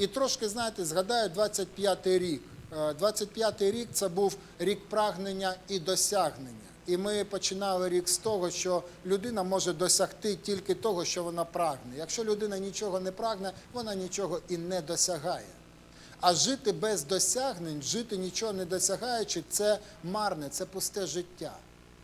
І трошки, знаєте, згадаю 25-й рік. Е, 25-й рік це був рік прагнення і досягнення. І ми починали рік з того, що людина може досягти тільки того, що вона прагне. Якщо людина нічого не прагне, вона нічого і не досягає. А жити без досягнень, жити нічого не досягаючи, це марне, це пусте життя.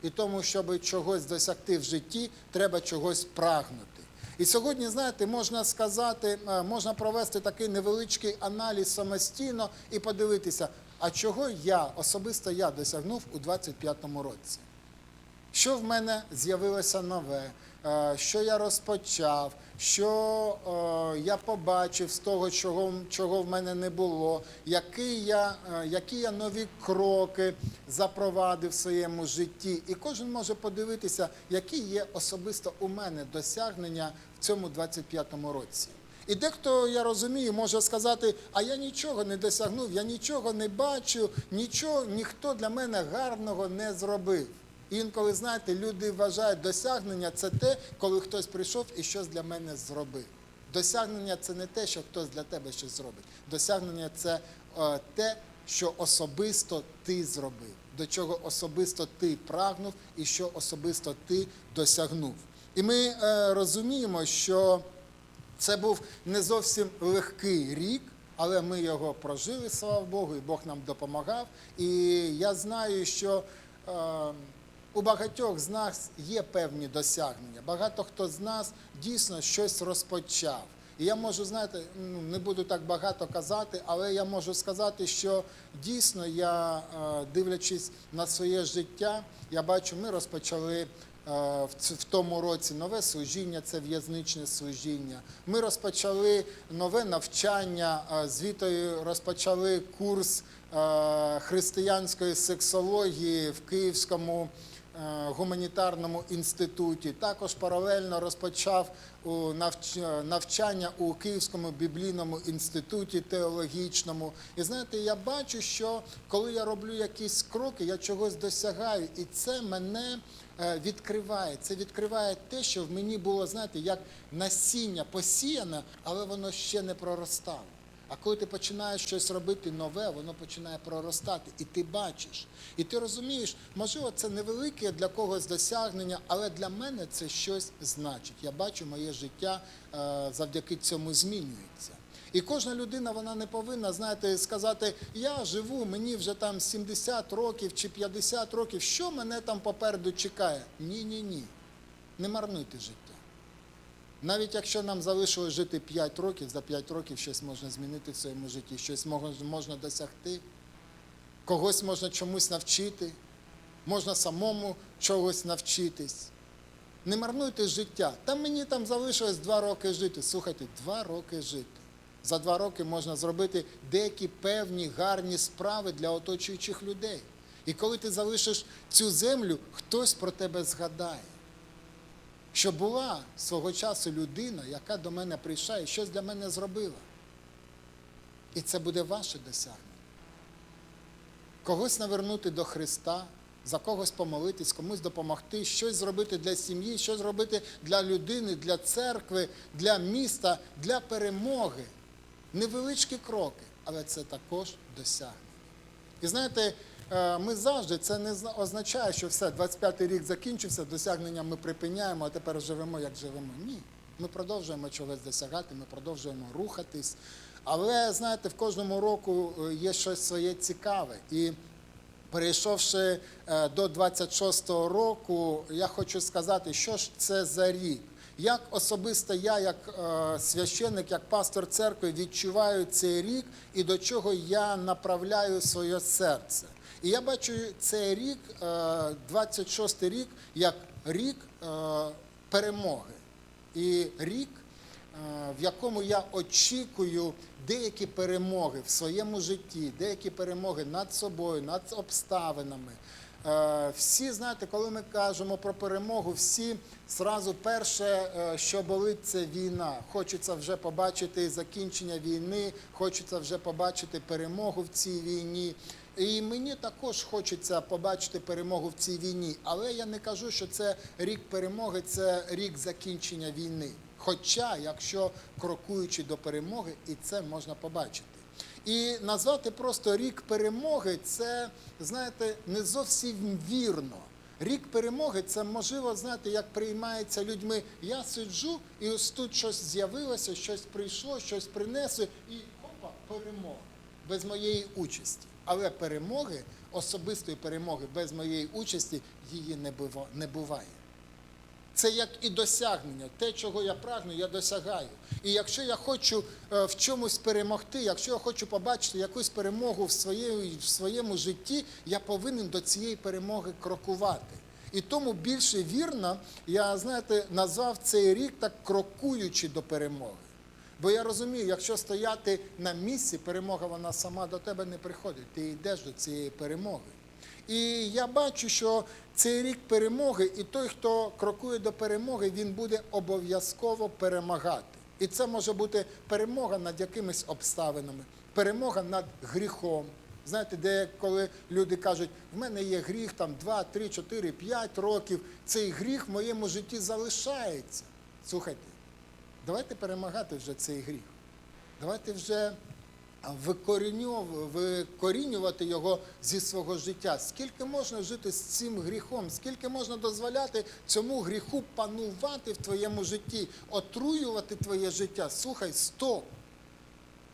І тому, щоб чогось досягти в житті, треба чогось прагнути. І сьогодні, знаєте, можна сказати, е, можна провести такий невеличкий аналіз самостійно і подивитися, а чого я особисто я досягнув у 25-му році. Що в мене з'явилося нове, що я розпочав, що е, я побачив з того, чого, чого в мене не було, які я, е, які я нові кроки запровадив в своєму житті. І кожен може подивитися, які є особисто у мене досягнення в цьому 25-му році. І дехто, я розумію, може сказати, а я нічого не досягнув, я нічого не бачу, нічого, ніхто для мене гарного не зробив. Інколи, знаєте, люди вважають, досягнення це те, коли хтось прийшов і щось для мене зробив. Досягнення це не те, що хтось для тебе щось зробить. Досягнення це е, те, що особисто ти зробив, до чого особисто ти прагнув і що особисто ти досягнув. І ми е, розуміємо, що це був не зовсім легкий рік, але ми його прожили, слава Богу, і Бог нам допомагав. І я знаю, що е, у багатьох з нас є певні досягнення. Багато хто з нас дійсно щось розпочав. І я можу, знаєте, ну, не буду так багато казати, але я можу сказати, що дійсно я, е, дивлячись на своє життя, я бачу, ми розпочали е, в тому році нове служіння, це в'язничне служіння. Ми розпочали нове навчання, е, з Вітою розпочали курс християнської сексології в Київському гуманітарному інституті. Також паралельно розпочав навчання у Київському біблійному інституті теологічному. І знаєте, я бачу, що коли я роблю якісь кроки, я чогось досягаю, і це мене е, відкриває. Це відкриває те, що в мені було, знаєте, як насіння посіяне, але воно ще не проростало. А коли ти починаєш щось робити нове, воно починає проростати, і ти бачиш. І ти розумієш, можливо, це невелике для когось досягнення, але для мене це щось значить. Я бачу, моє життя е, завдяки цьому змінюється. І кожна людина вона не повинна, знаєте, сказати, я живу, мені вже там 70 років чи 50 років, що мене там попереду чекає? Ні, ні, ні. Не марнуйте життя. Навіть якщо нам залишилось жити 5 років, за 5 років щось можна змінити в своєму житті, щось мож- можна досягти, когось можна чомусь навчити, можна самому чогось навчитись. Не марнуйте життя. Та мені там залишилось 2 роки жити. Слухайте, 2 роки жити. За 2 роки можна зробити деякі певні гарні справи для оточуючих людей. І коли ти залишиш цю землю, хтось про тебе згадає що була свого часу людина, яка до мене прийшла і щось для мене зробила. І це буде ваше досягнення. Когось навернути до Христа, за когось помолитись, комусь допомогти, щось зробити для сім'ї, щось зробити для людини, для церкви, для міста, для перемоги. Невеличкі кроки, але це також досягнення. І знаєте, ми завжди це не означає, що все, 25-й рік закінчився, досягнення ми припиняємо, а тепер живемо, як живемо. Ні. Ми продовжуємо чогось досягати, ми продовжуємо рухатись. Але знаєте, в кожному року е, є щось своє цікаве. І перейшовши е, до 26-го року, я хочу сказати, що ж це за рік. Як особисто я, як е, священник, як пастор церкви, відчуваю цей рік і до чого я направляю своє серце. І я бачу цей рік, е, 26-й рік, як рік е, перемоги. І рік, е, в якому я очікую деякі перемоги в своєму житті, деякі перемоги над собою, над обставинами. Е, Всі, знаєте, коли ми кажемо про перемогу, всі зразу перше, е, що болить, це війна. Хочеться вже побачити закінчення війни, хочеться вже побачити перемогу в цій війні. І мені також хочеться побачити перемогу в цій війні. Але я не кажу, що це рік перемоги, це рік закінчення війни. Хоча, якщо крокуючи до перемоги, і це можна побачити. І назвати просто рік перемоги це, знаєте, не зовсім вірно. Рік перемоги це можливо, знаєте, як приймається людьми. Я сиджу, і ось тут щось з'явилося, щось прийшло, щось принесли, і опа, перемога без моєї участі. Але перемоги, особистої перемоги без моєї участі, її не буває. Це як і досягнення. Те, чого я прагну, я досягаю. І якщо я хочу е, в чомусь перемогти, якщо я хочу побачити якусь перемогу в своєму, в своєму житті, я повинен до цієї перемоги крокувати. І тому більше вірно, я знаєте, назвав цей рік так крокуючи до перемоги. Бо я розумію, якщо стояти на місці, перемога вона сама до тебе не приходить. Ти йдеш до цієї перемоги. І я бачу, що цей рік перемоги, і той, хто крокує до перемоги, він буде обов'язково перемагати. І це може бути перемога над якимись обставинами, перемога над гріхом. Знаєте, де коли люди кажуть, в мене є гріх там 2, 3, 4, 5 років, цей гріх в моєму житті залишається. Слухайте, давайте перемагати вже цей гріх. Давайте вже викорінювати його зі свого життя. Скільки можна жити з цим гріхом? Скільки можна дозволяти цьому гріху панувати в твоєму житті, отруювати твоє життя? Слухай, стоп!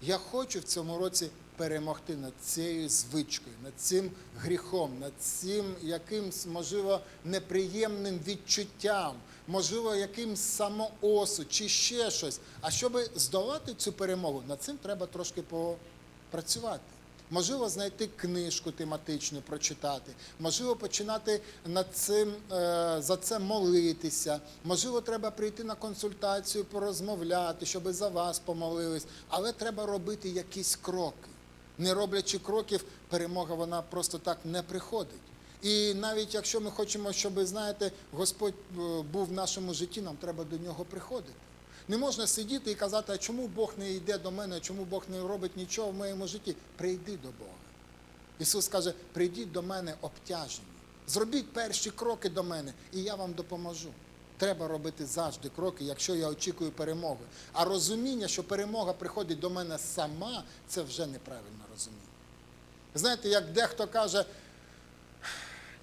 Я хочу в цьому році перемогти над цією звичкою, над цим гріхом, над цим якимсь, можливо, неприємним відчуттям, можливо, якимсь самоосуд чи ще щось. А щоб здолати цю перемогу, над цим треба трошки попрацювати. Можливо, знайти книжку тематичну, прочитати, можливо, починати над цим, е, за це молитися. Можливо, треба прийти на консультацію, порозмовляти, щоб за вас помолились. Але треба робити якісь кроки. Не роблячи кроків, перемога вона просто так не приходить. І навіть якщо ми хочемо, щоб, знаєте, Господь е, був в нашому житті, нам треба до нього приходити. Не можна сидіти і казати, а чому Бог не йде до мене, чому Бог не робить нічого в моєму житті. Прийди до Бога. Ісус каже, прийдіть до мене обтяжені. Зробіть перші кроки до мене, і я вам допоможу. Треба робити завжди кроки, якщо я очікую перемоги. А розуміння, що перемога приходить до мене сама, це вже неправильне розуміння. Знаєте, як дехто каже,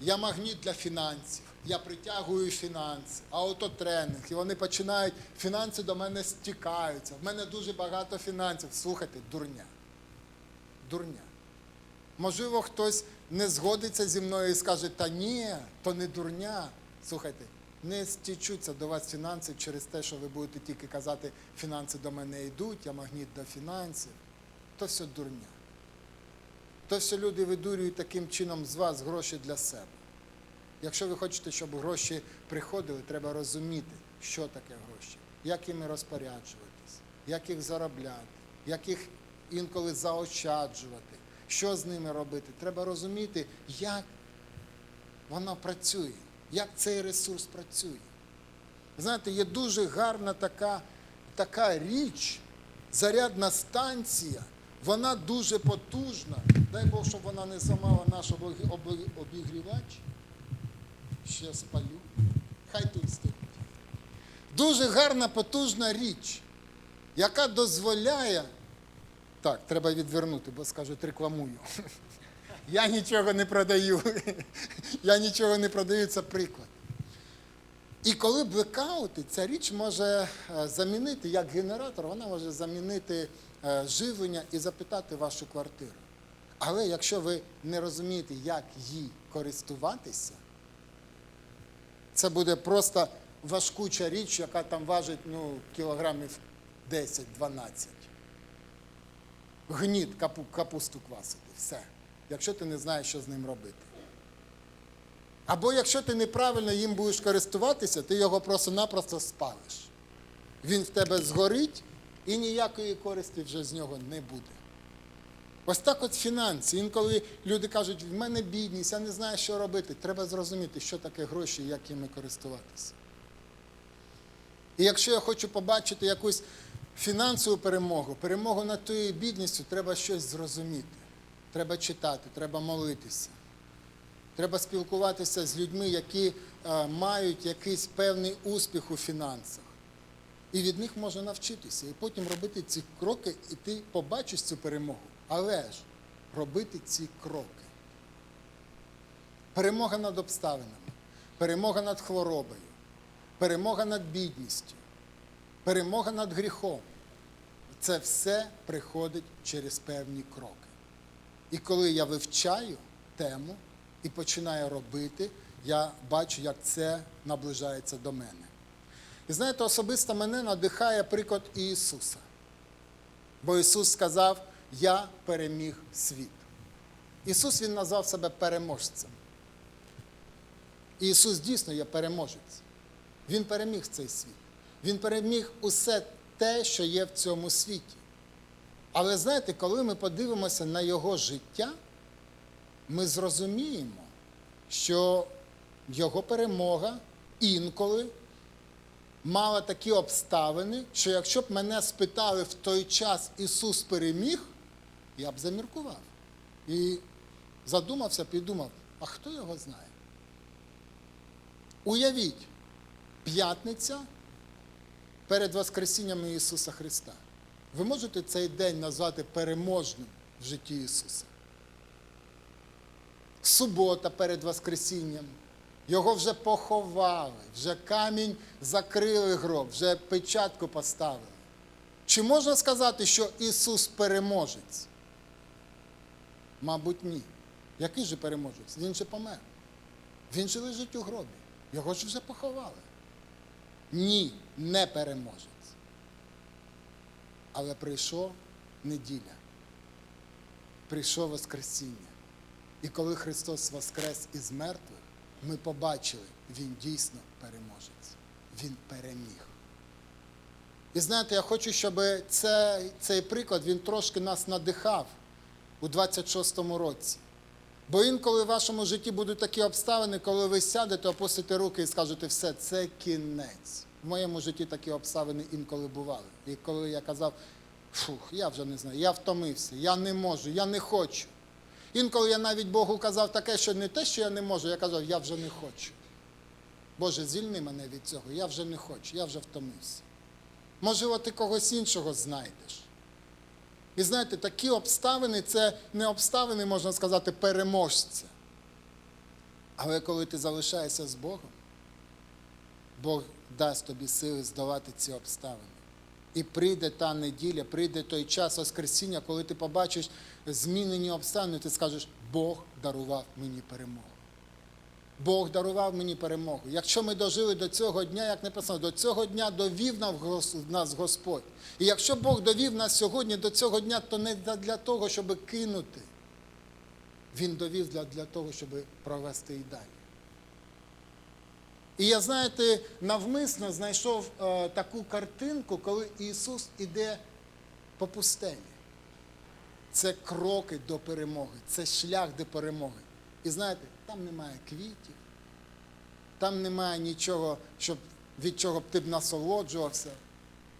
я магніт для фінансів, я притягую фінанси, аутотренинг, і вони починають, фінанси до мене стікаються, в мене дуже багато фінансів. Слухайте, дурня. Дурня. Можливо, хтось не згодиться зі мною і скаже, та ні, то не дурня. Слухайте, не стічуться до вас фінанси через те, що ви будете тільки казати, фінанси до мене йдуть, я магніт до фінансів. То все дурня. То все люди видурюють таким чином з вас гроші для себе. Якщо ви хочете, щоб гроші приходили, треба розуміти, що таке гроші, як іми розпоряджуватись, як їх заробляти, як їх інколи заощаджувати, що з ними робити. Треба розуміти, як воно працює, як цей ресурс працює. Знаєте, є дуже гарна така, така річ, зарядна станція, вона дуже потужна. Дай Бог, щоб вона не зламала наш обі- обі- обігрівач. Ще спалю. Хай тут стоїть. Дуже гарна, потужна річ, яка дозволяє. Так, треба відвернути, бо скажуть, рекламую. Я нічого не продаю. Я нічого не продаю, це приклад. І коли блекаути, ця річ може е, замінити, як генератор, вона може замінити е, живлення і запитати вашу квартиру. Але якщо ви не розумієте, як їй користуватися, це буде просто важкуча річ, яка там важить ну, кілограмів 10-12. Гніт капу, капусту квасити, все. Якщо ти не знаєш, що з ним робити. Або якщо ти неправильно їм будеш користуватися, ти його просто-напросто спалиш. Він в тебе згорить і ніякої користі вже з нього не буде. Ось так от фінанси. Інколи люди кажуть, в мене бідність, я не знаю, що робити. Треба зрозуміти, що таке гроші і як ними користуватися. І якщо я хочу побачити якусь фінансову перемогу, перемогу над тією бідністю, треба щось зрозуміти. Треба читати, треба молитися. Треба спілкуватися з людьми, які е, мають якийсь певний успіх у фінансах. І від них можна навчитися. І потім робити ці кроки, і ти побачиш цю перемогу. Але ж робити ці кроки. Перемога над обставинами, перемога над хворобою, перемога над бідністю, перемога над гріхом. Це все приходить через певні кроки. І коли я вивчаю тему і починаю робити, я бачу, як це наближається до мене. І знаєте, особисто мене надихає приклад Ісуса. Бо Ісус сказав: Я переміг світ. Ісус Він назвав себе переможцем. І Ісус дійсно є переможець. Він переміг цей світ. Він переміг усе те, що є в цьому світі. Але знаєте, коли ми подивимося на Його життя, ми зрозуміємо, що Його перемога інколи мала такі обставини, що якщо б мене спитали в той час Ісус переміг, я б заміркував. І задумався, підумав, а хто його знає? Уявіть, п'ятниця перед Воскресінням Ісуса Христа. Ви можете цей день назвати переможним в житті Ісуса? Субота перед Воскресінням. Його вже поховали, вже камінь закрили гроб, вже печатку поставили. Чи можна сказати, що Ісус переможець? Мабуть, ні. Який же переможець? Він же помер. Він же лежить у гробі. Його ж вже поховали. Ні, не переможець. Але прийшов неділя. Прийшов Воскресіння. І коли Христос воскрес із мертвих, ми побачили, Він дійсно переможець. Він переміг. І знаєте, я хочу, щоб цей, цей приклад він трошки нас надихав у 26-му році. Бо інколи в вашому житті будуть такі обставини, коли ви сядете, опустите руки і скажете, все, це кінець. В моєму житті такі обставини інколи бували. І коли я казав, фух, я вже не знаю, я втомився, я не можу, я не хочу. Інколи я навіть Богу казав таке, що не те, що я не можу, я казав, я вже не хочу. Боже, звільни мене від цього, я вже не хочу, я вже втомився. Можливо, ти когось іншого знайдеш. І знаєте, такі обставини це не обставини, можна сказати, переможця. Але коли ти залишаєшся з Богом, Бог дасть тобі сили здолати ці обставини. І прийде та неділя, прийде той час Воскресіння, коли ти побачиш змінені обставини, ти скажеш, Бог дарував мені перемогу. Бог дарував мені перемогу. Якщо ми дожили до цього дня, як написано, до цього дня довів нас Господь. І якщо Бог довів нас сьогодні до цього дня, то не для- того, щоб кинути. Він довів для, для того, щоб провести і далі. І я, знаєте, навмисно знайшов е, таку картинку, коли Ісус іде по пустелі. Це кроки до перемоги, це шлях до перемоги. І знаєте, там немає квітів, там немає нічого, щоб, від чого б ти б насолоджувався.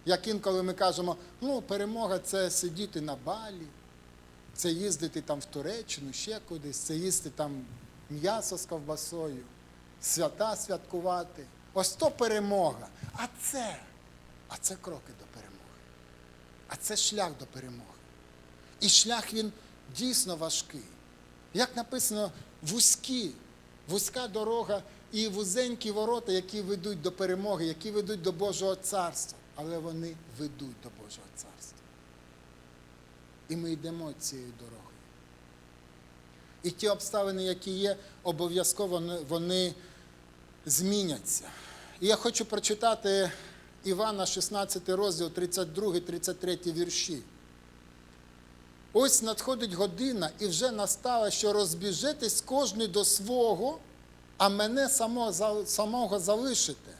Як інколи ми кажемо, ну, перемога це сидіти на балі, це їздити там в Туреччину, ще кудись, це їсти там м'ясо з ковбасою, свята святкувати. Ось то перемога. А це, а це кроки до перемоги. А це шлях до перемоги. І шлях він дійсно важкий. Як написано, вузькі, вузька дорога і вузенькі ворота, які ведуть до перемоги, які ведуть до Божого царства. Але вони ведуть до Божого царства. І ми йдемо цією дорогою. І ті обставини, які є, обов'язково вони- вони зміняться. І я хочу прочитати Івана 16 розділ, 32-33 вірші. Ось надходить година, і вже настала, що розбіжетесь кожний до свого, а мене самого, самого залишите.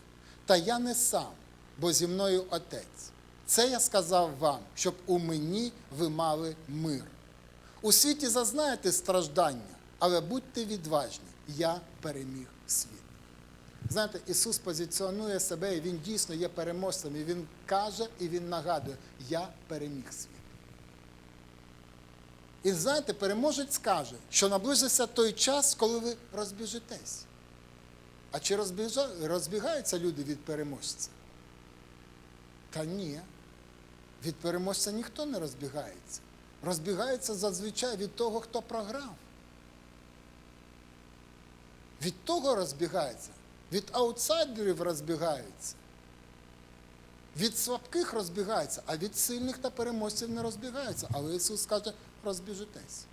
Та я не сам, бо зі мною Отець. Це я сказав вам, щоб у мені ви мали мир. У світі зазнаєте страждання, але будьте відважні, я переміг світ. Знаєте, Ісус позиціонує себе, і Він дійсно є переможцем. І Він каже, і Він нагадує, я переміг світ. І знаєте, переможець каже, що наблизився той час, коли ви розбіжитесь. А чи розбігаються люди від переможця? Та ні. Від переможця ніхто не розбігається. Розбігається зазвичай від того, хто програв. Від того розбігається. Від аутсайдерів розбігаються. Від слабких розбігаються, а від сильних та переможців не розбігаються. Але Ісус каже, розбіжитесь.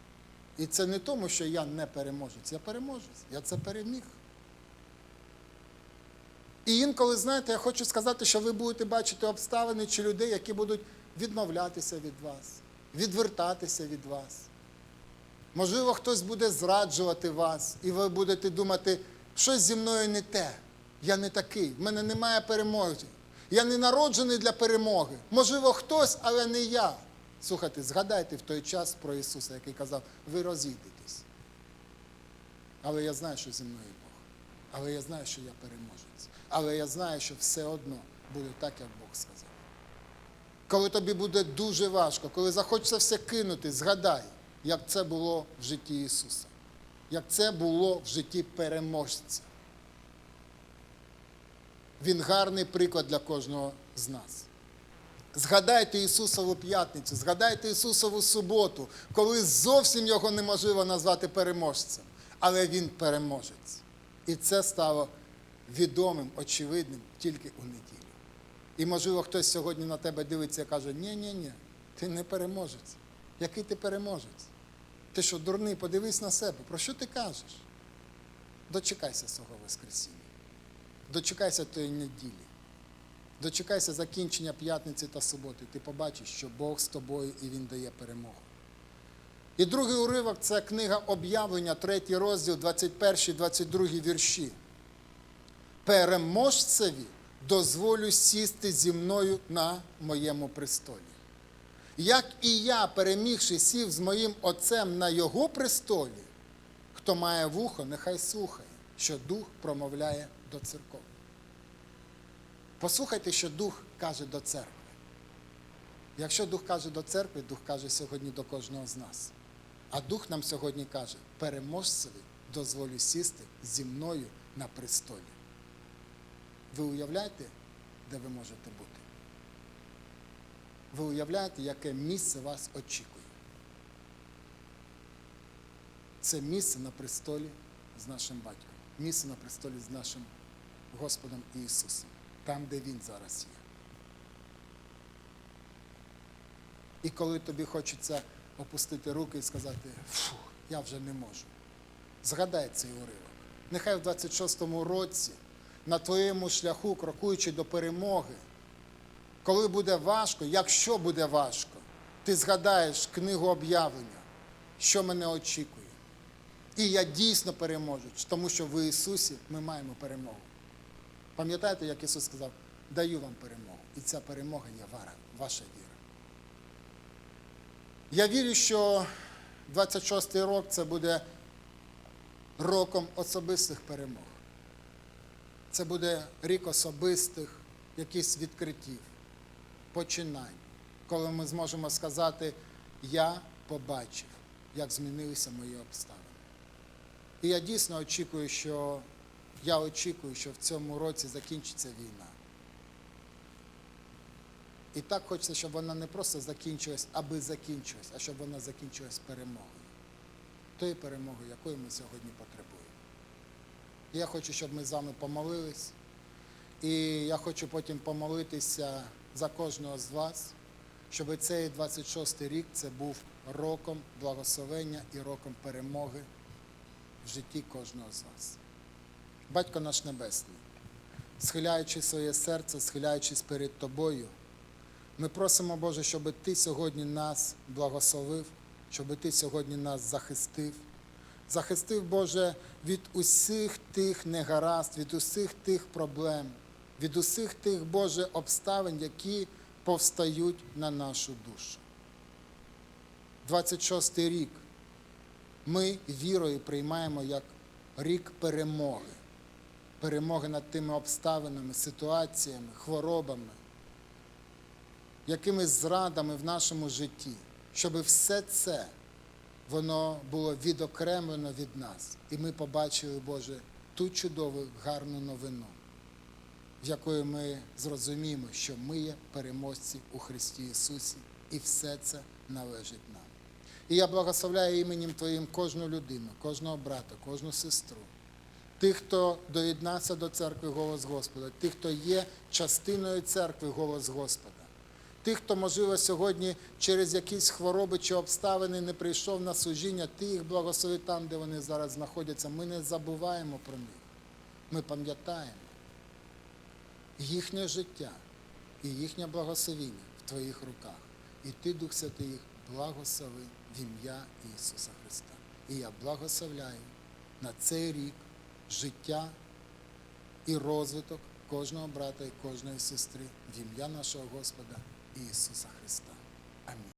І це не тому, що я не переможець. Я переможець. Я це переміг. І інколи, знаєте, я хочу сказати, що ви будете бачити обставини чи людей, які будуть відмовлятися від вас, відвертатися від вас. Можливо, хтось буде зраджувати вас, і ви будете думати, щось зі мною не те. Я не такий, в мене немає перемоги. Я не народжений для перемоги. Можливо, хтось, але не я. Слухайте, згадайте в той час про Ісуса, який казав, ви розійдетесь. Але я знаю, що зі мною Бог. Але я знаю, що я переможець. Але я знаю, що все одно буде так, як Бог сказав. Коли тобі буде дуже важко, коли захочеться все кинути, згадай, як це було в житті Ісуса, як це було в житті переможця. Він гарний приклад для кожного з нас. Згадайте Ісусову п'ятницю, згадайте Ісусову суботу, коли зовсім його неможливо назвати переможцем, але Він переможець. І це стало відомим, очевидним тільки у неділю. І, можливо, хтось сьогодні на тебе дивиться і каже, ні, ні, ні, ти не переможець. Який ти переможець? Ти що, дурний, подивись на себе. Про що ти кажеш? Дочекайся свого Воскресіння. Дочекайся тої неділі. Дочекайся закінчення п'ятниці та суботи. Ти побачиш, що Бог з тобою і Він дає перемогу. І другий уривок це книга об'явлення, третій розділ, 21, 22 вірші. Переможцеві дозволю сісти зі мною на моєму престолі. Як і я, перемігши, сів з моїм отцем на його престолі, хто має вухо, нехай слухає, що дух промовляє до церков. Послухайте, що Дух каже до церкви. Якщо Дух каже до церкви, Дух каже сьогодні до кожного з нас. А Дух нам сьогодні каже, переможцеві дозволю сісти зі мною на престолі. Ви уявляєте, де ви можете бути? Ви уявляєте, яке місце вас очікує? Це місце на престолі з нашим батьком, місце на престолі з нашим Господом Ісусом, там, де Він зараз є. І коли тобі хочеться опустити руки і сказати, фу, я вже не можу. Згадай цей уривок. Нехай в 26-му році на твоєму шляху, крокуючи до перемоги, коли буде важко, якщо буде важко, ти згадаєш книгу об'явлення, що мене очікує. І я дійсно переможу, тому що в Ісусі ми маємо перемогу. Пам'ятаєте, як Ісус сказав, даю вам перемогу. І ця перемога є вара, ваша віра. Я вірю, що 26-й рок це буде роком особистих перемог. Це буде рік особистих якихось відкриттів, починань, коли ми зможемо сказати, я побачив, як змінилися мої обставини. І я дійсно очікую, що я очікую, що в цьому році закінчиться війна. І так хочеться, щоб вона не просто закінчилась, аби закінчилась, а щоб вона закінчилась перемогою. Тої перемоги, якої ми сьогодні потребуємо. І я хочу, щоб ми з вами помолились. І я хочу потім помолитися за кожного з вас, щоб цей 26-й рік це був роком благословення і роком перемоги в житті кожного з вас. Батько наш Небесний, схиляючи своє серце, схиляючись перед Тобою, ми просимо, Боже, щоб Ти сьогодні нас благословив, щоб Ти сьогодні нас захистив. Захистив, Боже, від усіх тих негаразд, від усіх тих проблем, від усіх тих, Боже, обставин, які повстають на нашу душу. 26-й рік ми вірою приймаємо як рік перемоги. Перемоги над тими обставинами, ситуаціями, хворобами, якимись зрадами в нашому житті, щоб все це воно було відокремлено від нас. І ми побачили, Боже, ту чудову гарну новину. В якої ми зрозуміємо, що ми є переможці у Христі Ісусі, і все це належить нам. І я благословляю іменем Твоїм кожну людину, кожного брата, кожну сестру, тих, хто доєднався до церкви Голос Господа, тих, хто є частиною церкви Голос Господа, тих, хто, можливо, сьогодні через якісь хвороби чи обставини не прийшов на служіння, ти їх благослови там, де вони зараз знаходяться. Ми не забуваємо про них. Ми пам'ятаємо їхнє життя і їхнє благословіння в Твоїх руках. І Ти, Дух Святий, їх благослови в ім'я Ісуса Христа. І я благословляю на цей рік життя і розвиток кожного брата і кожної сестри в ім'я нашого Господа Ісуса Христа. Амінь.